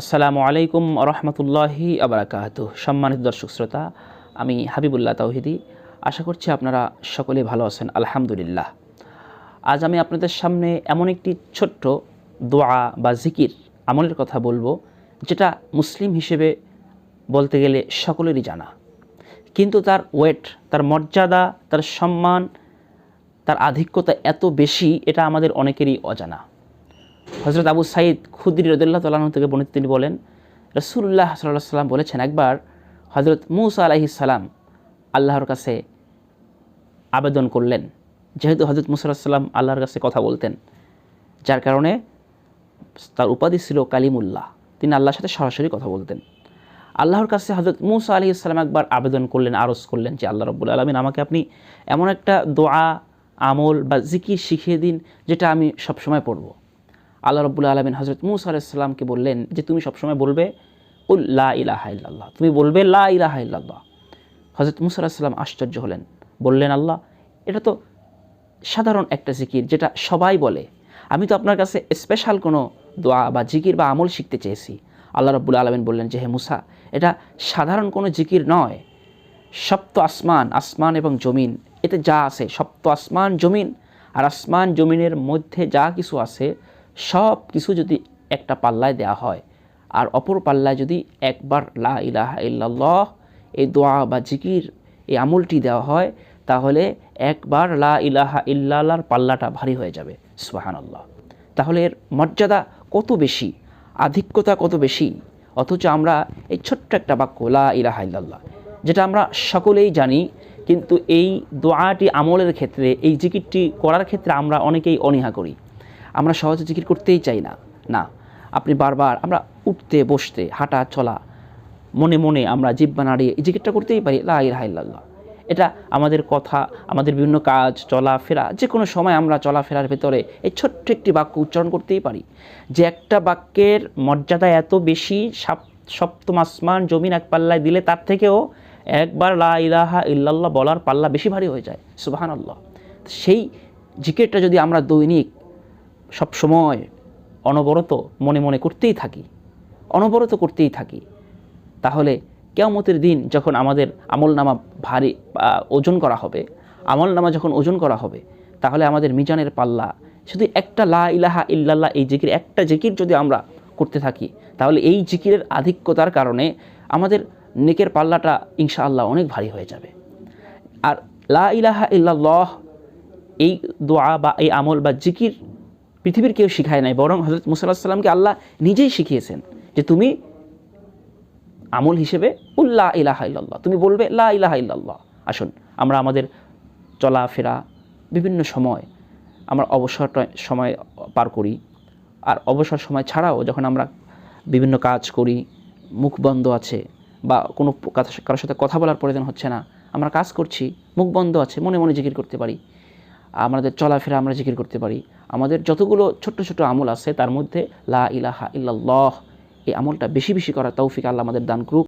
আসসালামু আলাইকুম রহমতুল্লাহি আবরাকাত। সম্মানিত দর্শক শ্রোতা, আমি হাবিবুল্লাহ তাওহিদি। আশা করছি আপনারা সকলে ভালো আছেন, আলহামদুলিল্লাহ। আজ আমি আপনাদের সামনে এমন একটি ছোট্ট দোয়া বা জিকির, আমলের কথা বলব, যেটা মুসলিম হিসেবে বলতে গেলে সকলেরই জানা। কিন্তু তার ওয়েট, তার মর্যাদা, তার সম্মান, তার আধিক্যতা এত বেশি, এটা আমাদের অনেকেরই অজানা। হজরত আবু সাইদ খুদ্রি রদুল্লাহ তালাহ থেকে বর্ণিত তিনি বলেন রসুল্লাহ সাল্লাহ সাল্লাম বলেছেন একবার হজরত মুসা আলাহি সালাম আল্লাহর কাছে আবেদন করলেন। যেহেতু হজরত মুসা সাল্লাম আল্লাহর কাছে কথা বলতেন, যার কারণে তার উপাধি ছিল কালিমুল্লাহ। তিনি আল্লাহর সাথে সরাসরি কথা বলতেন। আল্লাহর কাছে হজরত মুসা আলি ইসলাম একবার আবেদন করলেন, আরজ করলেন যে, আল্লাহ রব্বুল আলমিন, আমাকে আপনি এমন একটা দোয়া, আমল বা জিকির শিখিয়ে দিন, যেটা আমি সবসময় পড়ব। আল্লাহ রব্বুল আলমিন হজরত মুসা আলাইসাল্লামকে বললেন যে, তুমি সবসময় বলবে উল লা ইলাহা ইল্লাল্লাহ। তুমি বলবে, লা ইলাহা ইল্লাল্লাহ। হজরত মুসা আলাইসাল্লাম আশ্চর্য হলেন, বললেন, আল্লাহ, এটা তো সাধারণ একটা জিকির যেটা সবাই বলে। আমি তো আপনার কাছে স্পেশাল কোনো দোয়া বা জিকির বা আমল শিখতে চেয়েছি। আল্লাহ রব্বুল আলমিন বললেন যে, হে মুসা, এটা সাধারণ কোনো জিকির নয়। সপ্ত আসমান আসমান এবং জমিন, এতে যা আছে, সপ্ত আসমান, জমিন, আর আসমান, জমিনের মধ্যে যা কিছু আছে সব কিছু যদি একটা পাল্লায় দেওয়া হয়, আর অপর পাল্লায় যদি একবার লা ইলাহা ইল্লাল্লাহ, এই দোয়া বা জিকির, এই আমলটি দেওয়া হয়, তাহলে একবার লা ইলাহা ইল্লাল্লাহর পাল্লাটা ভারী হয়ে যাবে। সুবাহান আল্লাহ তাহলে এর মর্যাদা কত বেশি? আধিক্যতা কত বেশি? অথচ আমরা এই ছোট্ট একটা বাক্য, লা ইলাহা ইল্লাল্লাহ, যেটা আমরা সকলেই জানি, কিন্তু এই দোয়াটি আমলের ক্ষেত্রে, এই জিকিরটি করার ক্ষেত্রে আমরা অনেকেই অনীহা করি। আমরা সহজে জিকির করতেই চাই না। না, আপনি বারবার আমরা উঠতে, বসতে, হাঁটা, চলা, মনে মনে আমরা জিব্বা নাড়িয়ে এই জিকিরটা করতেই পারি, লা ইলাহা ইল্লাল্লাহ। এটা আমাদের কথা, আমাদের বিভিন্ন কাজ, চলাফেরা যে কোনো সময় আমরা চলাফেরার ভেতরে এই ছোট্ট একটি বাক্য উচ্চারণ করতেই পারি। যে একটা বাক্যের মর্যাদা এত বেশি সপ্তম আসমান, জমিন এক পাল্লায় দিলে তার থেকেও একবার লা ইলাহা ইল্লাল্লাহ বলার পাল্লা বেশি ভারী হয়ে যায়। সুবাহান আল্লাহ সেই জিকেটটা যদি আমরা দৈনিক সব সময় অনবরত মনে মনে করতেই থাকি, অনবরত করতেই থাকি। তাহলে কেয়ামতের দিন যখন আমাদের আমল নামা ভারী ওজন করা হবে আমল নামা যখন ওজন করা হবে, তাহলে আমাদের মিজানের পাল্লা, শুধু একটা লা ইলাহা ইল্লাল্লাহ এই জিকির, একটা জিকির যদি আমরা করতে থাকি, তাহলে এই জিকিরের আধিক্যতার কারণে আমাদের নেকের পাল্লাটা ইনশাআল্লাহ অনেক ভারী হয়ে যাবে। আর লা ইলাহা ইল্লাল্লাহ এই দোয়া বা এই আমল বা জিকির পৃথিবীর কেউ শিখায় নাই, বরং হজরত মুসাল্লাহ সাল্লামকে আল্লাহ নিজেই শিখিয়েছেন যে তুমি আমল হিসেবে উল্লাহ ইলাহা ইল্লাল্লাহ, তুমি বলবে লা ইলাহা ইল্লাল্লাহ। আসুন, আমরা আমাদের চলাফেরা বিভিন্ন সময় আমরা অবসর সময় পার করি, আর অবসর সময় ছাড়াও যখন আমরা বিভিন্ন কাজ করি, মুখ বন্ধ আছে বা কোনো কারোর সাথে কথা বলার প্রয়োজন হচ্ছে না, আমরা কাজ করছি, মুখ বন্ধ আছে, মনে মনে জিকির করতে পারি। আমাদের চলাফেরা আমরা জিকির করতে পারি। আমাদের যতগুলো ছোট্ট ছোট আমল আছে, তার মধ্যে লা ইলাহা ইল্লাল্লাহ, এই আমলটা বেশি বেশি করার তৌফিক আল্লাহ আমাদের দান করুক।